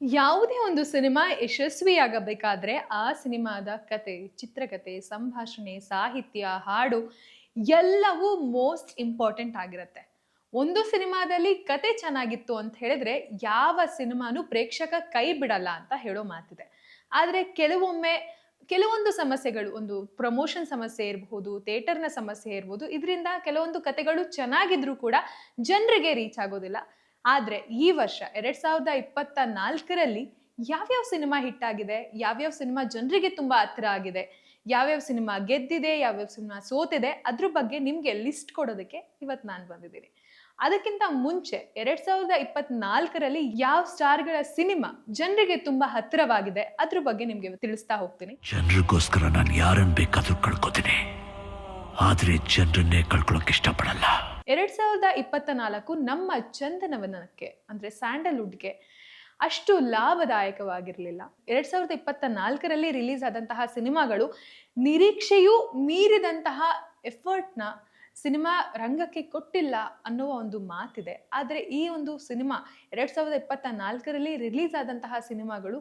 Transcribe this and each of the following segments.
ಯಾವುದೇ ಒಂದು ಸಿನಿಮಾ ಯಶಸ್ವಿಯಾಗಬೇಕಾದ್ರೆ ಆ ಸಿನಿಮಾದ ಕತೆ, ಚಿತ್ರಕತೆ, ಸಂಭಾಷಣೆ, ಸಾಹಿತ್ಯ, ಹಾಡು ಎಲ್ಲವೂ ಮೋಸ್ಟ್ ಇಂಪಾರ್ಟೆಂಟ್ ಆಗಿರುತ್ತೆ. ಒಂದು ಸಿನಿಮಾದಲ್ಲಿ ಕತೆ ಚೆನ್ನಾಗಿತ್ತು ಅಂತ ಹೇಳಿದ್ರೆ ಯಾವ ಸಿನಿಮಾನು ಪ್ರೇಕ್ಷಕ ಕೈ ಬಿಡಲ್ಲ ಅಂತ ಹೇಳೋ ಮಾತಿದೆ. ಆದರೆ ಕೆಲವೊಮ್ಮೆ ಕೆಲವೊಂದು ಸಮಸ್ಯೆಗಳು, ಒಂದು ಪ್ರಮೋಷನ್ ಸಮಸ್ಯೆ ಇರಬಹುದು, ಥಿಯೇಟರ್ನ ಸಮಸ್ಯೆ ಇರ್ಬೋದು ಇದರಿಂದ ಕೆಲವೊಂದು ಕತೆಗಳು ಚೆನ್ನಾಗಿದ್ರೂ ಕೂಡ ಜನರಿಗೆ ರೀಚ್ ಆಗೋದಿಲ್ಲ. ಆದ್ರೆ ಈ ವರ್ಷ ಎರಡು ಸಾವಿರದ ಇಪ್ಪತ್ತ ನಾಲ್ಕರಲ್ಲಿ ಯಾವ್ಯಾವ ಸಿನಿಮಾ ಹಿಟ್ ಆಗಿದೆ, ಯಾವ್ಯಾವ ಸಿನಿಮಾ ಜನರಿಗೆ ತುಂಬಾ ಹತ್ತಿರ ಆಗಿದೆ, ಯಾವ್ಯಾವ ಸಿನಿಮಾ ಗೆದ್ದಿದೆ, ಯಾವ್ಯಾವ ಸಿನಿಮಾ ಸೋತಿದೆ, ಅದ್ರ ಬಗ್ಗೆ ನಿಮಗೆ ಲಿಸ್ಟ್ ಕೊಡೋದಕ್ಕೆ ಇವತ್ತು ನಾನು ಬಂದಿದ್ದೀನಿ. ಅದಕ್ಕಿಂತ ಮುಂಚೆ ಎರಡು ಸಾವಿರದ ಇಪ್ಪತ್ನಾಲ್ಕರಲ್ಲಿ ಯಾವ ಸ್ಟಾರ್ಗಳ ಸಿನಿಮಾ ಜನರಿಗೆ ತುಂಬಾ ಹತ್ತಿರವಾಗಿದೆ, ಅದ್ರ ಬಗ್ಗೆ ನಿಮಗೆ ತಿಳಿಸ್ತಾ ಹೋಗ್ತೀನಿ. ಜನರಿಗೋಸ್ಕರ ನಾನು ಯಾರನ್ನು ಬೇಕಾದರೂ ಕಳ್ಕೊತೀನಿ. ಆದ್ರೆ ಜನರನ್ನೇ ಕಳ್ಕೊಳಕ್ ಇಷ್ಟಪಡಲ್ಲ. ಎರಡ್ ಸಾವಿರದ ಇಪ್ಪತ್ತ ನಾಲ್ಕು ನಮ್ಮ ಚಂದನವನಕ್ಕೆ, ಅಂದ್ರೆ ಸ್ಯಾಂಡಲ್ವುಡ್ಗೆ ಅಷ್ಟು ಲಾಭದಾಯಕವಾಗಿರಲಿಲ್ಲ. ಎರಡ್ ಸಾವಿರದ ಇಪ್ಪತ್ತ ನಾಲ್ಕರಲ್ಲಿ ರಿಲೀಸ್ ಆದಂತಹ ಸಿನಿಮಾಗಳು ನಿರೀಕ್ಷೆಯೂ ಮೀರಿದಂತಹ ಎಫರ್ಟ್ನ ಸಿನಿಮಾ ರಂಗಕ್ಕೆ ಕೊಟ್ಟಿಲ್ಲ ಅನ್ನುವ ಒಂದು ಮಾತಿದೆ. ಆದರೆ ಈ ಒಂದು ಸಿನಿಮಾ ಎರಡ್ ಸಾವಿರದ ಇಪ್ಪತ್ತ ನಾಲ್ಕರಲ್ಲಿ ರಿಲೀಸ್ ಆದಂತಹ ಸಿನಿಮಾಗಳು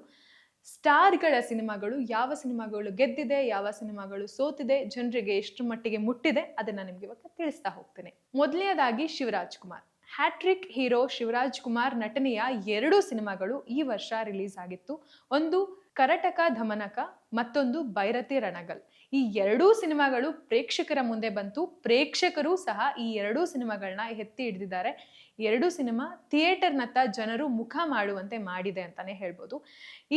ಸ್ಟಾರ್ಗಳ ಸಿನಿಮಾಗಳು ಯಾವ ಸಿನಿಮಾಗಳು ಗೆದ್ದಿದೆ, ಯಾವ ಸಿನಿಮಾಗಳು ಸೋತಿದೆ, ಜನರಿಗೆ ಎಷ್ಟು ಮಟ್ಟಿಗೆ ಮುಟ್ಟಿದೆ ಅದನ್ನ ನಿಮ್ಗೆ ಇವಾಗ ತಿಳಿಸ್ತಾ ಹೋಗ್ತೇನೆ. ಮೊದಲನೇದಾಗಿ Shivaraj Kumar. Hat trick hero Shivaraj Kumar ನಟನೆಯ ಎರಡು ಸಿನಿಮಾಗಳು ಈ ವರ್ಷ ರಿಲೀಸ್ ಆಗಿತ್ತು. ಒಂದು ಕರಟಕ ಧಮನಕ, ಮತ್ತೊಂದು ಬೈರತಿ ರಣಗಲ್. ಈ ಎರಡೂ ಸಿನಿಮಾಗಳು ಪ್ರೇಕ್ಷಕರ ಮುಂದೆ ಬಂತು. ಪ್ರೇಕ್ಷಕರು ಸಹ ಈ ಎರಡೂ ಸಿನಿಮಾಗಳನ್ನ ಎತ್ತಿ ಹಿಡಿದಿದ್ದಾರೆ. ಎರಡೂ ಸಿನಿಮಾ ಥಿಯೇಟರ್ನತ್ತ ಜನರು ಮುಖ ಮಾಡುವಂತೆ ಮಾಡಿದೆ ಅಂತಾನೆ ಹೇಳ್ಬೋದು.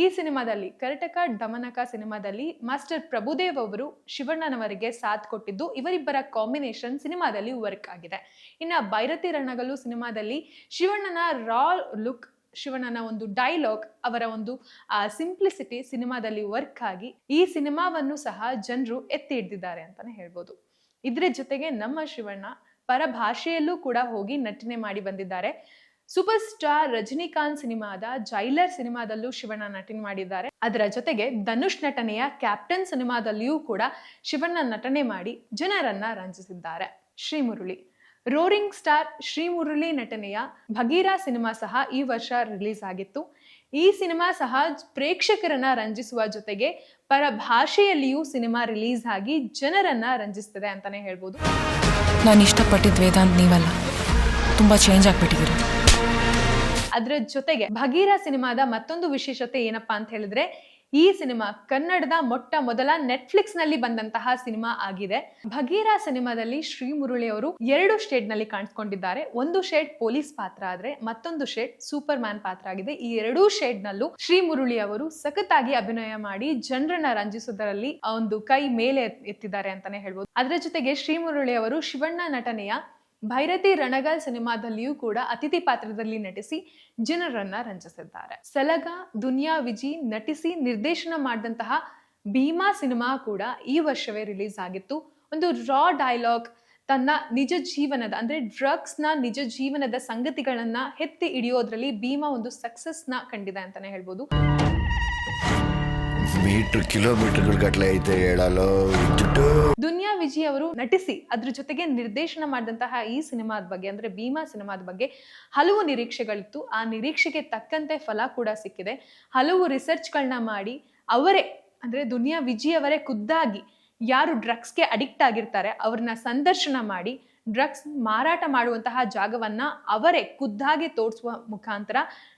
ಈ ಸಿನಿಮಾದಲ್ಲಿ, ಕರ್ಟಕ ಡಮನಕ ಸಿನಿಮಾದಲ್ಲಿ ಮಾಸ್ಟರ್ ಪ್ರಭುದೇವ್ ಅವರು ಶಿವಣ್ಣನವರಿಗೆ ಸಾಥ್ ಕೊಟ್ಟಿದ್ದು ಇವರಿಬ್ಬರ ಕಾಂಬಿನೇಷನ್ ಸಿನಿಮಾದಲ್ಲಿ ವರ್ಕ್ ಆಗಿದೆ. ಇನ್ನು ಭೈರತಿ ರಣಗಲು ಸಿನಿಮಾದಲ್ಲಿ ಶಿವಣ್ಣನ ರಾ ಲುಕ್ ಶಿವಣ್ಣನ ಒಂದು ಡೈಲಾಗ್ ಅವರ ಒಂದು ಸಿಂಪ್ಲಿಸಿಟಿ ಸಿನಿಮಾದಲ್ಲಿ ವರ್ಕ್ ಆಗಿ ಈ ಸಿನಿಮಾವನ್ನು ಸಹ ಜನರು ಎತ್ತಿ ಹಿಡ್ದಿದ್ದಾರೆ ಅಂತಾನೆ ಹೇಳ್ಬೋದು. ಇದ್ರ ಜೊತೆಗೆ ನಮ್ಮ ಶಿವಣ್ಣ ಪರಭಾಷೆಯಲ್ಲೂ ಕೂಡ ಹೋಗಿ ನಟನೆ ಮಾಡಿ ಬಂದಿದ್ದಾರೆ. ಸೂಪರ್ ಸ್ಟಾರ್ ರಜನಿಕಾಂತ್ ಸಿನಿಮಾದ ಜೈಲರ್ ಸಿನಿಮಾದಲ್ಲೂ ಶಿವಣ್ಣ ನಟನೆ ಮಾಡಿದ್ದಾರೆ. ಅದರ ಜೊತೆಗೆ ಧನುಷ್ ನಟನೆಯ ಕ್ಯಾಪ್ಟನ್ ಸಿನಿಮಾದಲ್ಲಿಯೂ ಕೂಡ ಶಿವಣ್ಣ ನಟನೆ ಮಾಡಿ ಜನರನ್ನ ರಂಜಿಸಿದ್ದಾರೆ. ಶ್ರೀಮುರುಳಿ. ರೋರಿಂಗ್ ಸ್ಟಾರ್ ಶ್ರೀಮುರುಳಿ ನಟನೆಯ ಭಗೀರಾ ಸಿನಿಮಾ ಸಹ ಈ ವರ್ಷ ರಿಲೀಸ್ ಆಗಿತ್ತು. ಈ ಸಿನಿಮಾ ಸಹ ಪ್ರೇಕ್ಷಕರನ್ನ ರಂಜಿಸುವ ಜೊತೆಗೆ ಪರಭಾಷೆಯಲ್ಲಿಯೂ ಸಿನಿಮಾ ರಿಲೀಸ್ ಆಗಿ ಜನರನ್ನ ರಂಜಿಸ್ತದೆ ಅಂತಾನೆ ಹೇಳ್ಬೋದು. ನಾನು ಇಷ್ಟಪಟ್ಟಿದ್ದ ವೇದಾಂತ್ ನೀವಲ್ಲ. ತುಂಬ ಚೇಂಜ್ ಆಗಿಬಿಟ್ಟಿದ್ದೀರ. ಅದ್ರ ಜೊತೆಗೆ ಭಗೀರ ಸಿನಿಮಾದ ಮತ್ತೊಂದು ವಿಶೇಷತೆ ಏನಪ್ಪಾ ಅಂತ ಹೇಳಿದ್ರೆ ಈ ಸಿನಿಮಾ ಕನ್ನಡದ ಮೊಟ್ಟ ಮೊದಲ ನೆಟ್ಫ್ಲಿಕ್ಸ್ನಲ್ಲಿ ಬಂದಂತಹ ಸಿನಿಮಾ ಆಗಿದೆ. ಭಗೀರಾ ಸಿನಿಮಾದಲ್ಲಿ ಶ್ರೀ ಮುರುಳಿ ಅವರು ಎರಡು ಶೇಡ್ನಲ್ಲಿ ಕಾಣಿಸ್ಕೊಂಡಿದ್ದಾರೆ. ಒಂದು ಶೇಡ್ ಪೊಲೀಸ್ ಪಾತ್ರ ಆದ್ರೆ ಮತ್ತೊಂದು ಶೇಡ್ ಸೂಪರ್ ಮ್ಯಾನ್ ಪಾತ್ರ ಆಗಿದೆ. ಈ ಎರಡೂ ಶೇಡ್ ನಲ್ಲೂ ಶ್ರೀ ಮುರುಳಿ ಅವರು ಸಖತ್ತಾಗಿ ಅಭಿನಯ ಮಾಡಿ ಜನರನ್ನ ರಂಜಿಸುವುದರಲ್ಲಿ ಒಂದು ಕೈ ಮೇಲೆ ಎತ್ತಿದ್ದಾರೆ ಅಂತಾನೆ ಹೇಳ್ಬೋದು. ಅದರ ಜೊತೆಗೆ ಶ್ರೀ ಮುರುಳಿ ಅವರು ಶಿವಣ್ಣ ನಟನೆಯ ಭೈರತಿ ರಣಗಲ್ ಸಿನಿಮಾದಲ್ಲಿಯೂ ಕೂಡ ಅತಿಥಿ ಪಾತ್ರದಲ್ಲಿ ನಟಿಸಿ ಜನರನ್ನ ರಂಜಿಸಿದ್ದಾರೆ. ಸಲಗ, ದುನಿಯಾ, ವಿಜಿ ನಟಿಸಿ ನಿರ್ದೇಶನ ಮಾಡಿದಂತಹ ಭೀಮಾ ಸಿನಿಮಾ ಕೂಡ ಈ ವರ್ಷವೇ ರಿಲೀಸ್ ಆಗಿತ್ತು. ಒಂದು ರಾ ಡೈಲಾಗ್ ತನ್ನ ನಿಜ ಜೀವನದ, ಅಂದ್ರೆ ಡ್ರಗ್ಸ್ನ ನಿಜ ಜೀವನದ ಸಂಗತಿಗಳನ್ನ ಎತ್ತಿ ಹಿಡಿಯೋದ್ರಲ್ಲಿ ಭೀಮಾ ಒಂದು ಸಕ್ಸಸ್ನ ಕಂಡಿದೆ ಅಂತಾನೆ ಹೇಳ್ಬೋದು. ಮೀಟರ್ ಕಿಲೋಮೀಟರ್ಗಳ ಗಟ್ಟಲೆ ಐತೆ ಹೇಳಲು ದುನಿಯಾ ವಿಜಿ ಅವರು ನಟಿಸಿ ಅದ್ರ ಜೊತೆಗೆ ನಿರ್ದೇಶನ ಮಾಡಿದಂತಹ ಈ ಸಿನಿಮಾದ ಬಗ್ಗೆ, ಅಂದ್ರೆ ಭೀಮಾ ಸಿನಿಮಾದ ಬಗ್ಗೆ ಹಲವು ನಿರೀಕ್ಷೆಗಳಿತ್ತು. ಆ ನಿರೀಕ್ಷೆಗೆ ತಕ್ಕಂತೆ ಫಲ ಕೂಡ ಸಿಕ್ಕಿದೆ. ಹಲವು ರಿಸರ್ಚ್ಗಳನ್ನ ಮಾಡಿ ಅವರೇ, ಅಂದ್ರೆ ದುನಿಯಾ ವಿಜಿ ಅವರೇ ಖುದ್ದಾಗಿ ಯಾರು ಡ್ರಗ್ಸ್ಗೆ ಅಡಿಕ್ಟ್ ಆಗಿರ್ತಾರೆ, ಅವ್ರನ್ನ ಸಂದರ್ಶನ ಮಾಡಿ ಡ್ರಗ್ಸ್ ಮಾರಾಟ ಮಾಡುವಂತಹ ಜಾಗವನ್ನ ಅವರೇ ಖುದ್ದಾಗಿ ತೋರಿಸುವ ಮುಖಾಂತರ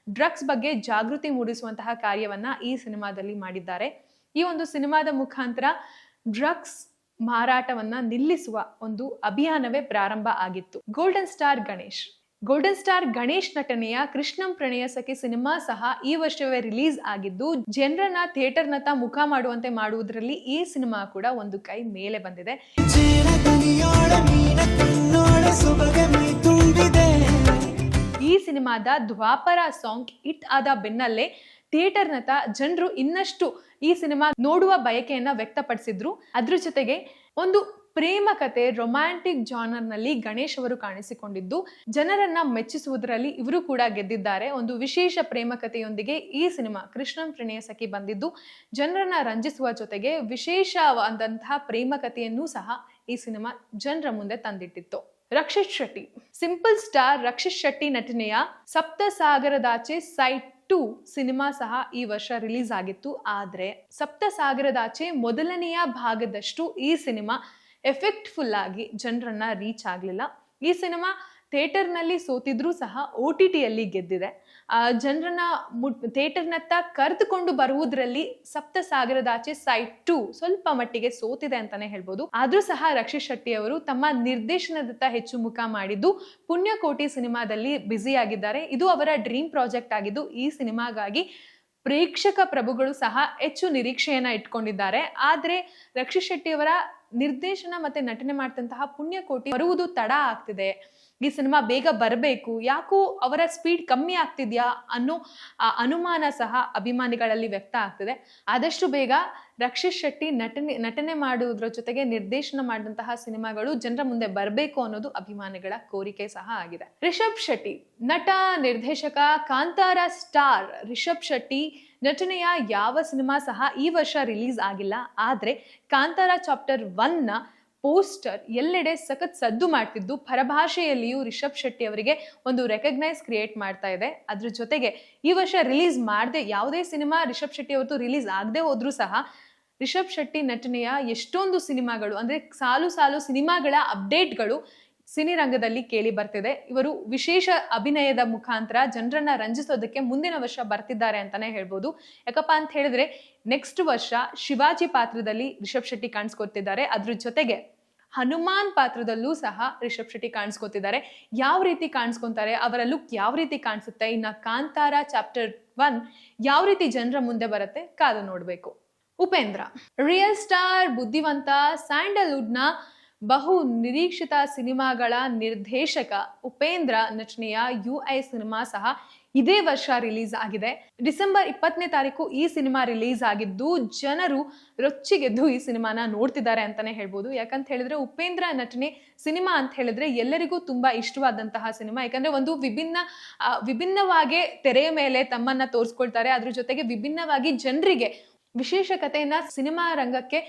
ಡ್ರಗ್ಸ್ ಬಗ್ಗೆ ಜಾಗೃತಿ ಮೂಡಿಸುವಂತಹ ಕಾರ್ಯವನ್ನ ಈ ಸಿನಿಮಾದಲ್ಲಿ ಮಾಡಿದ್ದಾರೆ. ಈ ಒಂದು ಸಿನಿಮಾದ ಮುಖಾಂತರ ಡ್ರಗ್ಸ್ ಮಾರಾಟವನ್ನ ನಿಲ್ಲಿಸುವ ಒಂದು ಅಭಿಯಾನವೇ ಪ್ರಾರಂಭ ಆಗಿತ್ತು. Golden star Ganesh. Golden star Ganesh ನಟನೆಯ ಕೃಷ್ಣಂ ಪ್ರಣಯ ಸಖಿ ಸಿನಿಮಾ ಸಹ ಈ ವರ್ಷವೇ ರಿಲೀಸ್ ಆಗಿದ್ದು, ಜನರನ್ನ ಥಿಯೇಟರ್ನತ್ತ ಮುಖ ಮಾಡುವಂತೆ ಮಾಡುವುದರಲ್ಲಿ ಈ ಸಿನಿಮಾ ಕೂಡ ಒಂದು ಕೈ ಮೇಲೆ ಬಂದಿದೆ. ಈ ಸಿನಿಮಾದ ದ್ವಾಪರ ಸಾಂಗ್ ಹಿಟ್ ಆದ ಬೆನ್ನಲ್ಲೇ ಥಿಯೇಟರ್ ಥಿಯೇಟರ್ನತ್ತ ಜನರು ಇನ್ನಷ್ಟು ಈ ಸಿನಿಮಾ ನೋಡುವ ಬಯಕೆಯನ್ನ ವ್ಯಕ್ತಪಡಿಸಿದ್ರು. ಅದ್ರ ಜೊತೆಗೆ ಒಂದು ಪ್ರೇಮ ಕತೆ ರೊಮ್ಯಾಂಟಿಕ್ ಜಾನರ್ನಲ್ಲಿ ಗಣೇಶ್ ಅವರು ಕಾಣಿಸಿಕೊಂಡಿದ್ದು. ಜನರನ್ನ ಮೆಚ್ಚಿಸುವುದರಲ್ಲಿ ಇವರು ಕೂಡ ಗೆದ್ದಿದ್ದಾರೆ. ಒಂದು ವಿಶೇಷ ಪ್ರೇಮ ಕಥೆಯೊಂದಿಗೆ ಈ ಸಿನಿಮಾ ಕೃಷ್ಣನ್ ಪ್ರಣಯ ಸಖಿ ಬಂದಿದ್ದು. ಜನರನ್ನ ರಂಜಿಸುವ ಜೊತೆಗೆ ವಿಶೇಷವಾದಂತಹ ಪ್ರೇಮ ಕಥೆಯನ್ನು ಸಹ ಈ ಸಿನಿಮಾ ಜನರ ಮುಂದೆ ತಂದಿಟ್ಟಿತ್ತು. ರಕ್ಷಿತ್ ಶೆಟ್ಟಿ. ಸಿಂಪಲ್ ಸ್ಟಾರ್ ರಕ್ಷಿತ್ ಶೆಟ್ಟಿ ನಟನೆಯ ಸಪ್ತ ಸಾಗರದಾಚೆ ಸೈಟ್ ಟು ಸಿನಿಮಾ ಸಹ ಈ ವರ್ಷ ರಿಲೀಸ್ ಆಗಿತ್ತು. ಆದರೆ ಸಪ್ತಸಾಗರದಾಚೆ ಮೊದಲನೆಯ ಭಾಗದಷ್ಟು ಈ ಸಿನಿಮಾ ಎಫೆಕ್ಟ್ಫುಲ್ ಆಗಿ ಜನರನ್ನ ರೀಚ್ ಆಗಲಿಲ್ಲ. ಈ ಸಿನಿಮಾ ಥಿಯೇಟರ್ನಲ್ಲಿ ಸೋತಿದ್ರೂ ಸಹ ಒ ಟಿ ಟಿಯಲ್ಲಿ ಗೆದ್ದಿದೆ. ಜನರನ್ನ ಮುಟ್, ಥಿಯೇಟರ್ನತ್ತ ಕರೆದುಕೊಂಡು ಬರುವುದರಲ್ಲಿ ಸಪ್ತಸಾಗರದಾಚೆ ಸೈಟ್ ಟು ಸ್ವಲ್ಪ ಮಟ್ಟಿಗೆ ಸೋತಿದೆ ಅಂತಾನೆ ಹೇಳ್ಬೋದು. ಆದ್ರೂ ಸಹ ರಕ್ಷಿತ್ ಶೆಟ್ಟಿ ಅವರು ತಮ್ಮ ನಿರ್ದೇಶನದತ್ತ ಹೆಚ್ಚು ಮುಖ ಮಾಡಿದ್ದು ಪುಣ್ಯಕೋಟಿ ಸಿನಿಮಾದಲ್ಲಿ ಬ್ಯುಸಿ ಆಗಿದ್ದಾರೆ ಇದು ಅವರ ಡ್ರೀಮ್ ಪ್ರಾಜೆಕ್ಟ್ ಆಗಿದ್ದು ಈ ಸಿನಿಮಾಗಾಗಿ ಪ್ರೇಕ್ಷಕ ಪ್ರಭುಗಳು ಸಹ ಹೆಚ್ಚು ನಿರೀಕ್ಷೆಯನ್ನ ಇಟ್ಕೊಂಡಿದ್ದಾರೆ. ಆದ್ರೆ ರಕ್ಷಿತ್ ಶೆಟ್ಟಿ ಅವರ ನಿರ್ದೇಶನ ಮತ್ತೆ ನಟನೆ ಮಾಡ್ತಂತಹ ಪುಣ್ಯಕೋಟಿ ಬರುವುದು ತಡ ಆಗ್ತಿದೆ. ಈ ಸಿನಿಮಾ ಬೇಗ ಬರಬೇಕು, ಯಾಕೋ ಅವರ ಸ್ಪೀಡ್ ಕಮ್ಮಿ ಆಗ್ತಿದ್ಯಾ ಅನ್ನೋ ಅನುಮಾನ ಸಹ ಅಭಿಮಾನಿಗಳಲ್ಲಿ ವ್ಯಕ್ತ ಆಗ್ತಿದೆ. ಆದಷ್ಟು ಬೇಗ ರಕ್ಷಿತ್ ಶೆಟ್ಟಿ ನಟನೆ ನಟನೆ ಮಾಡುವುದರ ಜೊತೆಗೆ ನಿರ್ದೇಶನ ಮಾಡಿದಂತಹ ಸಿನಿಮಾಗಳು ಜನರ ಮುಂದೆ ಬರಬೇಕು ಅನ್ನೋದು ಅಭಿಮಾನಿಗಳ ಕೋರಿಕೆ ಸಹ ಆಗಿದೆ. ರಿಷಬ್ ಶೆಟ್ಟಿ, ನಟ, ನಿರ್ದೇಶಕ, ಕಾಂತಾರ ಸ್ಟಾರ್ ರಿಷಬ್ ಶೆಟ್ಟಿ ನಟನೆಯ ಯಾವ ಸಿನಿಮಾ ಸಹ ಈ ವರ್ಷ ರಿಲೀಸ್ ಆಗಿಲ್ಲ. ಆದರೆ ಕಾಂತಾರ ಚಾಪ್ಟರ್ ಒನ್ನ ಪೋಸ್ಟರ್ ಎಲ್ಲೆಡೆ ಸಖತ್ ಸದ್ದು ಮಾಡ್ತಿದ್ದು, ಪರಭಾಷೆಯಲ್ಲಿಯೂ ರಿಷಬ್ ಶೆಟ್ಟಿ ಅವರಿಗೆ ಒಂದು ರೆಕಗ್ನೈಸ್ ಕ್ರಿಯೇಟ್ ಮಾಡ್ತಾ ಇದೆ. ಅದ್ರ ಜೊತೆಗೆ ಈ ವರ್ಷ ರಿಲೀಸ್ ಮಾಡದೆ, ಯಾವುದೇ ಸಿನಿಮಾ ರಿಷಬ್ ಶೆಟ್ಟಿ ಅವತ್ತು ರಿಲೀಸ್ ಆಗದೆ ಹೋದ್ರೂ ಸಹ, ರಿಷಬ್ ಶೆಟ್ಟಿ ನಟನೆಯ ಎಷ್ಟೊಂದು ಸಿನಿಮಾಗಳು, ಅಂದರೆ ಸಾಲು ಸಾಲು ಸಿನಿಮಾಗಳ ಅಪ್ಡೇಟ್ಗಳು ಸಿನಿರಂಗದಲ್ಲಿ ಕೇಳಿ ಬರ್ತಿದೆ. ಇವರು ವಿಶೇಷ ಅಭಿನಯದ ಮುಖಾಂತರ ಜನರನ್ನ ರಂಜಿಸೋದಕ್ಕೆ ಮುಂದಿನ ವರ್ಷ ಬರ್ತಿದ್ದಾರೆ ಅಂತಾನೆ ಹೇಳ್ಬೋದು. ಯಾಕಪ್ಪ ಅಂತ ಹೇಳಿದ್ರೆ ನೆಕ್ಸ್ಟ್ ವರ್ಷ ಶಿವಾಜಿ ಪಾತ್ರದಲ್ಲಿ ರಿಷಬ್ ಶೆಟ್ಟಿ ಕಾಣಿಸ್ಕೊತಿದ್ದಾರೆ. ಅದ್ರ ಜೊತೆಗೆ ಹನುಮಾನ್ ಪಾತ್ರದಲ್ಲೂ ಸಹ ರಿಷಬ್ ಶೆಟ್ಟಿ ಕಾಣಿಸ್ಕೊತಿದ್ದಾರೆ. ಯಾವ ರೀತಿ ಕಾಣಿಸ್ಕೊಂತಾರೆ, ಅವರ ಲುಕ್ ಯಾವ ರೀತಿ ಕಾಣಿಸುತ್ತೆ, ಇನ್ನ ಕಾಂತಾರ ಚಾಪ್ಟರ್ ಒನ್ ಯಾವ ರೀತಿ ಜನರ ಮುಂದೆ ಬರುತ್ತೆ, ಕಾದು ನೋಡ್ಬೇಕು. ಉಪೇಂದ್ರ ರಿಯಲ್ ಸ್ಟಾರ್ ಬುದ್ಧಿವಂತ ಸ್ಯಾಂಡಲ್ವುಡ್ನ ಬಹು ನಿರೀಕ್ಷಿತ ಸಿನಿಮಾಗಳ ನಿರ್ದೇಶಕ ಉಪೇಂದ್ರ ನಟನೆಯ ಯು ಐ ಸಿನಿಮಾ ಸಹ ಇದೇ ವರ್ಷ ರಿಲೀಸ್ ಆಗಿದೆ. ಡಿಸೆಂಬರ್ ಇಪ್ಪತ್ತನೇ ತಾರೀಕು ಈ ಸಿನಿಮಾ ರಿಲೀಸ್ ಆಗಿದ್ದು, ಜನರು ರೊಚ್ಚಿಗೆದ್ದು ಈ ಸಿನಿಮಾನ ನೋಡ್ತಿದ್ದಾರೆ ಅಂತಾನೆ ಹೇಳ್ಬೋದು. ಯಾಕಂತ ಹೇಳಿದ್ರೆ ಉಪೇಂದ್ರ ನಟನೆ ಸಿನಿಮಾ ಅಂತ ಹೇಳಿದ್ರೆ ಎಲ್ಲರಿಗೂ ತುಂಬಾ ಇಷ್ಟವಾದಂತಹ ಸಿನಿಮಾ. ಯಾಕಂದ್ರೆ ಒಂದು ವಿಭಿನ್ನ ವಿಭಿನ್ನವಾಗಿ ತೆರೆಯ ಮೇಲೆ ತಮ್ಮನ್ನ ತೋರಿಸ್ಕೊಳ್ತಾರೆ. ಅದ್ರ ಜೊತೆಗೆ ವಿಭಿನ್ನವಾಗಿ ಜನರಿಗೆ ವಿಶೇಷ ಕಥೆಯನ್ನ ಸಿನಿಮಾ ರಂಗಕ್ಕೆ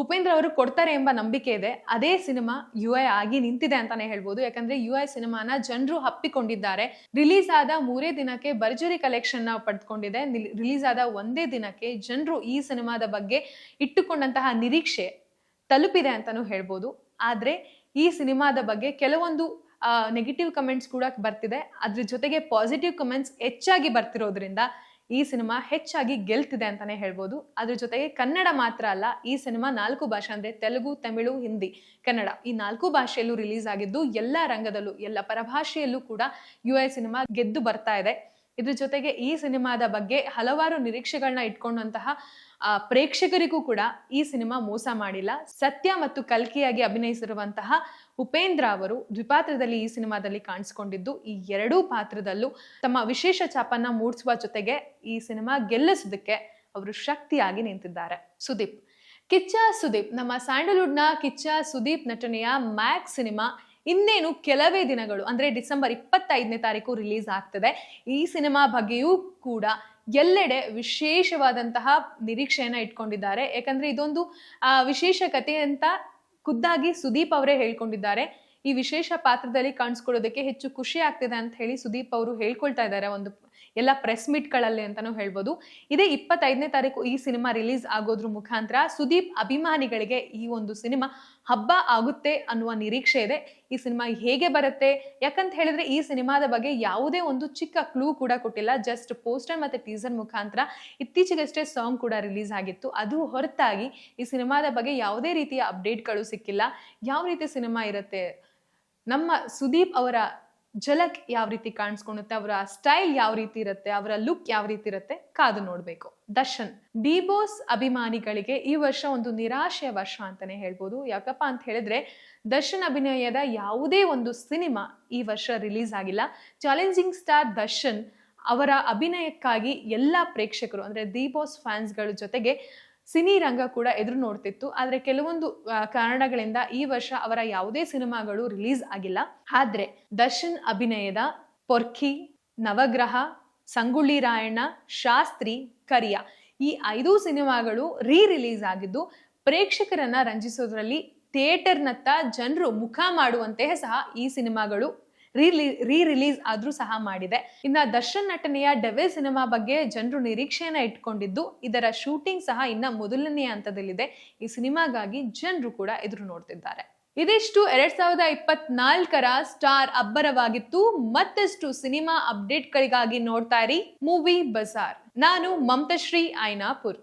ಉಪೇಂದ್ರ ಅವರು ಕೊಡ್ತಾರೆ ಎಂಬ ನಂಬಿಕೆ ಇದೆ. ಅದೇ ಸಿನಿಮಾ ಯು ಐ ಆಗಿ ನಿಂತಿದೆ ಅಂತಾನೆ ಹೇಳ್ಬೋದು. ಯಾಕಂದ್ರೆ ಯು ಐ ಸಿನಿಮಾನ ಜನರು ಹಪ್ಪಿಕೊಂಡಿದ್ದಾರೆ. ರಿಲೀಸ್ ಆದ ಮೂರೇ ದಿನಕ್ಕೆ ಭರ್ಜರಿ ಕಲೆಕ್ಷನ್ನ ಪಡೆದುಕೊಂಡಿದೆ ರಿಲೀಸ್ ಆದ ಒಂದೇ ದಿನಕ್ಕೆ ಜನರು ಈ ಸಿನಿಮಾದ ಬಗ್ಗೆ ಇಟ್ಟುಕೊಂಡಂತಹ ನಿರೀಕ್ಷೆ ತಲುಪಿದೆ ಅಂತಾನೂ ಹೇಳ್ಬೋದು. ಆದ್ರೆ ಈ ಸಿನಿಮಾದ ಬಗ್ಗೆ ಕೆಲವೊಂದು ನೆಗೆಟಿವ್ ಕಮೆಂಟ್ಸ್ ಕೂಡ ಬರ್ತಿದೆ. ಅದ್ರ ಜೊತೆಗೆ ಪಾಸಿಟಿವ್ ಕಮೆಂಟ್ಸ್ ಹೆಚ್ಚಾಗಿ ಬರ್ತಿರೋದ್ರಿಂದ ಈ ಸಿನಿಮಾ ಹೆಚ್ಚಾಗಿ ಗೆಲ್ತಿದೆ ಅಂತಾನೆ ಹೇಳ್ಬೋದು. ಅದ್ರ ಜೊತೆಗೆ ಕನ್ನಡ ಮಾತ್ರ ಅಲ್ಲ, ಈ ಸಿನಿಮಾ ನಾಲ್ಕು ಭಾಷೆ ಅಂದ್ರೆ ತೆಲುಗು, ತಮಿಳು, ಹಿಂದಿ, ಕನ್ನಡ. ಈ ನಾಲ್ಕು ಭಾಷೆಯಲ್ಲೂ ರಿಲೀಸ್ ಆಗಿದ್ದು ಎಲ್ಲ ರಂಗದಲ್ಲೂ, ಎಲ್ಲ ಪರಭಾಷೆಯಲ್ಲೂ ಕೂಡ ಯು ಎ ಸಿನಿಮಾ ಗೆದ್ದು ಬರ್ತಾ ಇದೆ. ಇದ್ರ ಜೊತೆಗೆ ಈ ಸಿನಿಮಾದ ಬಗ್ಗೆ ಹಲವಾರು ನಿರೀಕ್ಷೆಗಳನ್ನ ಇಟ್ಕೊಂಡಂತಹ ಪ್ರೇಕ್ಷಕರಿಗೂ ಕೂಡ ಈ ಸಿನಿಮಾ ಮೋಸ ಮಾಡಿಲ್ಲ. ಸತ್ಯ ಮತ್ತು ಕಲ್ಕಿಯಾಗಿ ಅಭಿನಯಿಸಿರುವಂತಹ ಉಪೇಂದ್ರ ಅವರು ದ್ವಿಪಾತ್ರದಲ್ಲಿ ಈ ಸಿನಿಮಾದಲ್ಲಿ ಕಾಣಿಸ್ಕೊಂಡಿದ್ದು, ಈ ಎರಡೂ ಪಾತ್ರದಲ್ಲೂ ತಮ್ಮ ವಿಶೇಷ ಚಾಪನ್ನ ಮೂಡಿಸುವ ಜೊತೆಗೆ ಈ ಸಿನಿಮಾ ಗೆಲ್ಲಿಸೋದಕ್ಕೆ ಅವರು ಶಕ್ತಿಯಾಗಿ ನಿಂತಿದ್ದಾರೆ. ಸುದೀಪ್. ಕಿಚ್ಚ ಸುದೀಪ್. ನಮ್ಮ ಸ್ಯಾಂಡಲ್ವುಡ್ನ ಕಿಚ್ಚ ಸುದೀಪ್ ನಟನೆಯ ಮ್ಯಾಕ್ ಸಿನಿಮಾ ಇನ್ನೇನು ಕೆಲವೇ ದಿನಗಳು, ಅಂದ್ರೆ ಡಿಸೆಂಬರ್ ಇಪ್ಪತ್ತೈದನೇ ತಾರೀಕು ರಿಲೀಸ್ ಆಗ್ತದೆ. ಈ ಸಿನಿಮಾ ಬಗ್ಗೆಯೂ ಕೂಡ ಎಲ್ಲೆಡೆ ವಿಶೇಷವಾದಂತಹ ನಿರೀಕ್ಷೆಯನ್ನ ಇಟ್ಕೊಂಡಿದ್ದಾರೆ. ಯಾಕಂದ್ರೆ ಇದೊಂದು ವಿಶೇಷ ಕಥೆ ಅಂತ ಖುದ್ದಾಗಿ ಸುದೀಪ್ ಅವರೇ ಹೇಳ್ಕೊಂಡಿದ್ದಾರೆ. ಈ ವಿಶೇಷ ಪಾತ್ರದಲ್ಲಿ ಕಾಣಿಸ್ಕೊಳ್ಳೋದಕ್ಕೆ ಹೆಚ್ಚು ಖುಷಿ ಆಗ್ತಿದೆ ಅಂತ ಹೇಳಿ ಸುದೀಪ್ ಅವರು ಹೇಳ್ಕೊಳ್ತಾ ಇದ್ದಾರೆ ಒಂದು ಎಲ್ಲ ಪ್ರೆಸ್ ಮೀಟ್ಗಳಲ್ಲಿ ಅಂತಾನೂ ಹೇಳ್ಬೋದು. ಇದೇ ಇಪ್ಪತ್ತೈದನೇ ತಾರೀಕು ಈ ಸಿನಿಮಾ ರಿಲೀಸ್ ಆಗೋದ್ರ ಮುಖಾಂತರ ಸುದೀಪ್ ಅಭಿಮಾನಿಗಳಿಗೆ ಈ ಒಂದು ಸಿನಿಮಾ ಹಬ್ಬ ಆಗುತ್ತೆ ಅನ್ನುವ ನಿರೀಕ್ಷೆ ಇದೆ. ಈ ಸಿನಿಮಾ ಹೇಗೆ ಬರುತ್ತೆ, ಯಾಕಂತ ಹೇಳಿದ್ರೆ ಈ ಸಿನಿಮಾದ ಬಗ್ಗೆ ಯಾವುದೇ ಒಂದು ಚಿಕ್ಕ ಕ್ಲೂ ಕೂಡ ಕೊಟ್ಟಿಲ್ಲ. ಜಸ್ಟ್ ಪೋಸ್ಟರ್ ಮತ್ತೆ ಟೀಸರ್ ಮುಖಾಂತರ ಇತ್ತೀಚೆಗಷ್ಟೇ ಸಾಂಗ್ ಕೂಡ ರಿಲೀಸ್ ಆಗಿತ್ತು. ಅದು ಹೊರತಾಗಿ ಈ ಸಿನಿಮಾದ ಬಗ್ಗೆ ಯಾವುದೇ ರೀತಿಯ ಅಪ್ಡೇಟ್ಗಳು ಸಿಕ್ಕಿಲ್ಲ. ಯಾವ ರೀತಿ ಸಿನಿಮಾ ಇರುತ್ತೆ? ನಮ್ಮ ಸುದೀಪ್ ಅವರ ಝಲಕ್ ಯಾವ ರೀತಿ ಕಾಣಿಸ್ಕೊಳುತ್ತೆ ಅವರ ಸ್ಟೈಲ್ ಯಾವ ರೀತಿ ಇರುತ್ತೆ, ಅವರ ಲುಕ್ ಯಾವ ರೀತಿ ಇರುತ್ತೆ ಕಾದು ನೋಡಬೇಕು. ದರ್ಶನ್ ಡಿ ಬಾಸ್ ಅಭಿಮಾನಿಗಳಿಗೆ ಈ ವರ್ಷ ಒಂದು ನಿರಾಶೆಯ ವರ್ಷ ಅಂತಾನೆ ಹೇಳ್ಬೋದು. ಯಾಕಪ್ಪ ಅಂತ ಹೇಳಿದ್ರೆ, ದರ್ಶನ್ ಅಭಿನಯದ ಯಾವುದೇ ಒಂದು ಸಿನಿಮಾ ಈ ವರ್ಷ ರಿಲೀಸ್ ಆಗಿಲ್ಲ. ಚಾಲೆಂಜಿಂಗ್ ಸ್ಟಾರ್ ದರ್ಶನ್ ಅವರ ಅಭಿನಯಕ್ಕಾಗಿ ಎಲ್ಲ ಪ್ರೇಕ್ಷಕರು, ಅಂದರೆ ದಿ ಬಾಸ್ ಫ್ಯಾನ್ಸ್ಗಳ ಜೊತೆಗೆ ಸಿನಿ ರಂಗ ಕೂಡ ಎದುರು ನೋಡ್ತಿತ್ತು. ಆದರೆ ಕೆಲವೊಂದು ಕಾರಣಗಳಿಂದ ಈ ವರ್ಷ ಅವರ ಯಾವುದೇ ಸಿನಿಮಾಗಳು ರಿಲೀಸ್ ಆಗಿಲ್ಲ. ಆದರೆ ದರ್ಶನ್ ಅಭಿನಯದ ಪೊರ್ಖಿ ನವಗ್ರಹ ಸಂಗುಳ್ಳಿ ರಾಯಣ್ಣ, ಶಾಸ್ತ್ರಿ, ಕರಿಯ ಈ ಐದು ಸಿನಿಮಾಗಳು ರೀ ರಿಲೀಸ್ ಆಗಿದ್ದು, ಪ್ರೇಕ್ಷಕರನ್ನ ರಂಜಿಸೋದ್ರಲ್ಲಿ ಥಿಯೇಟರ್ನತ್ತ ಜನರು ಮುಖ ಮಾಡುವಂತೆಯೇ ಸಹ ಈ ಸಿನಿಮಾಗಳು ರೀ ರೀ ರಿಲೀಸ್ ಆದ್ರೂ ಸಹ ಮಾಡಿದೆ. ಇನ್ನ ದರ್ಶನ್ ನಟನೆಯ ಡೆವೆ ಸಿನಿಮಾ ಬಗ್ಗೆ ಜನರು ನಿರೀಕ್ಷೆಯನ್ನ ಇಟ್ಕೊಂಡಿದ್ದು, ಇದರ ಶೂಟಿಂಗ್ ಸಹ ಇನ್ನ ಮೊದಲನೆಯ ಹಂತದಲ್ಲಿದೆ. ಈ ಸಿನಿಮಾಗಾಗಿ ಜನರು ಕೂಡ ಎದುರು ನೋಡ್ತಿದ್ದಾರೆ. ಇದಿಷ್ಟು ಎರಡ್ ಸಾವಿರದ ಇಪ್ಪತ್ನಾಲ್ಕರ ಸ್ಟಾರ್ ಅಬ್ಬರವಾಗಿತ್ತು. ಮತ್ತಷ್ಟು ಸಿನಿಮಾ ಅಪ್ಡೇಟ್ಗಳಿಗಾಗಿ ನೋಡ್ತಾ ಇರಿ. Movie bazaar. ನಾನು ಮಮತಶ್ರೀ ಐನಾಪುರ್.